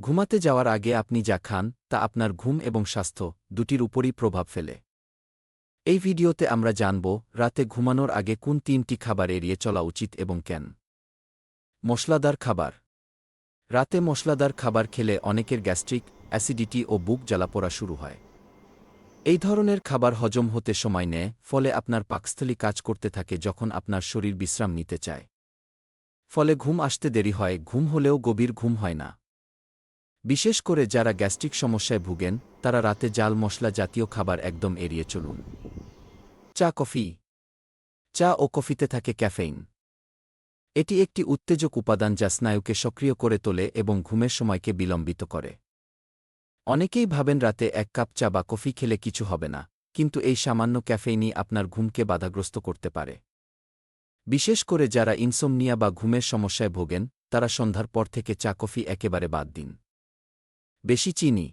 ঘুমাতে যাওয়ার আগে আপনি যা খান, তা আপনার ঘুম এবং স্বাস্থ্য দুটির উপরই প্রভাব ফেলে। এই ভিডিওতে আমরা জানব, রাতে ঘুমানোর আগে কোন তিনটি খাবার এড়িয়ে চলা উচিত এবং কেন? মশলাদার খাবার। রাতে মশলাদার খাবার খেলে অনেকের গ্যাস্ট্রিক, অ্যাসিডিটি ও বুক জ্বালাপোড়া শুরু হয়। এই ধরনের খাবার হজম হতে সময় নেয়, ফলে আপনার পাকস্থলী কাজ করতে থাকে যখন আপনার শরীর বিশ্রাম নিতে চায়। ফলে ঘুম আসতে দেরি হয়, ঘুম হলেও গভীর ঘুম হয় না। বিশেষ করে যারা গ্যাস্ট্রিক সমস্যায় ভুগেন, তারা রাতে জাল মশলা জাতীয় খাবার একদম এড়িয়ে চলুন। চা, কফি। চা ও কফিতে থাকে ক্যাফেইন। এটি একটি উত্তেজক উপাদান যা স্নায়ুকে সক্রিয় করে তোলে এবং ঘুমের সময়কে বিলম্বিত করে। অনেকেই ভাবেন রাতে এক কাপ চা বা কফি খেলে কিছু হবে না, কিন্তু এই সামান্য ক্যাফেইনই আপনার ঘুমকে বাধাগ্রস্ত করতে পারে। বিশেষ করে যারা ইনসোমনিয়া বা ঘুমের সমস্যায় ভোগেন, তারা সন্ধ্যার পর থেকে চা, কফি একেবারে বাদ দিন। বেশি চিনি।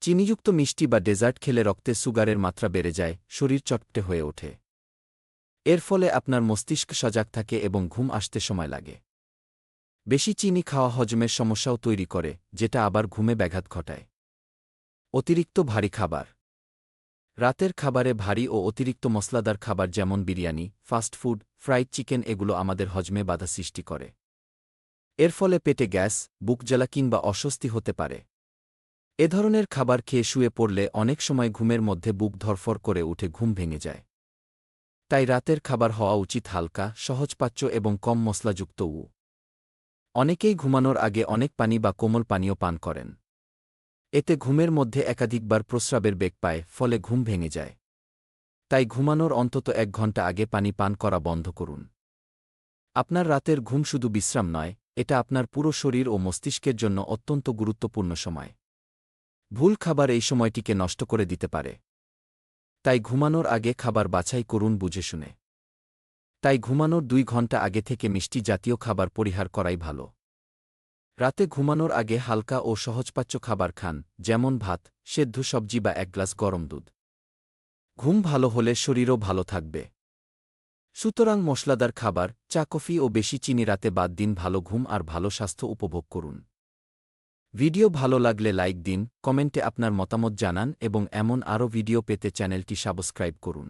চিনিযুক্ত মিষ্টি বা ডেজার্ট খেলে রক্তে সুগারের মাত্রা বেড়ে যায়, শরীর চটপটে হয়ে ওঠে। এর ফলে আপনার মস্তিষ্ক সজাগ থাকে এবং ঘুম আসতে সময় লাগে। বেশি চিনি খাওয়া হজমের সমস্যাও তৈরি করে, যেটা আবার ঘুমে ব্যাঘাত ঘটায়। অতিরিক্ত ভারী খাবার। রাতের খাবারে ভারী ও অতিরিক্ত মশলাদার খাবার যেমন বিরিয়ানি ফাস্টফুড ফ্রাইড চিকেন এগুলো আমাদের হজমে বাধা সৃষ্টি করে। এর ফলে পেটে গ্যাস, বুক জ্বালা কিংবা অস্বস্তি হতে পারে। এ ধরনের খাবার খেয়ে শুয়ে পড়লে অনেক সময় ঘুমের মধ্যে বুক ধরফর করে উঠে ঘুম ভেঙে যায়। তাই রাতের খাবার হওয়া উচিত হালকা, সহজপাচ্য এবং কম মশলাযুক্ত উ। অনেকেই ঘুমানোর আগে অনেক পানি বা কোমল পানীয় পান করেন। এতে ঘুমের মধ্যে একাধিকবার প্রস্রাবের বেগ পায়, ফলে ঘুম ভেঙে যায়। তাই ঘুমানোর অন্তত এক ঘণ্টা আগে পানি পান করা বন্ধ করুন। আপনার রাতের ঘুম শুধু বিশ্রাম নয়, এটা আপনার পুরো শরীর ও মস্তিষ্কের জন্য অত্যন্ত গুরুত্বপূর্ণ সময়। ভুল খাবার এই সময়টিকে নষ্ট করে দিতে পারে। তাই ঘুমানোর আগে খাবার বাছাই করুন বুঝে শুনে। তাই ঘুমানোর দুই ঘণ্টা আগে থেকে মিষ্টি জাতীয় খাবার পরিহার করাই ভালো। রাতে ঘুমানোর আগে হালকা ও সহজপাচ্য খাবার খান, যেমন ভাত, সেদ্ধ সবজি বা এক গ্লাস গরম দুধ। ঘুম ভালো হলে শরীরও ভালো থাকবে। সুতরাং মশলাদার খাবার, চা, কফি ও বেশি চিনি রাতে বাদ দিন ভালো ঘুম আর ভালো স্বাস্থ্য উপভোগ করুন। ভিডিও ভালো লাগলে লাইক দিন, কমেন্টে আপনার মতামত জানান এবং এমন আরও ভিডিও পেতে চ্যানেলটি সাবস্ক্রাইব করুন।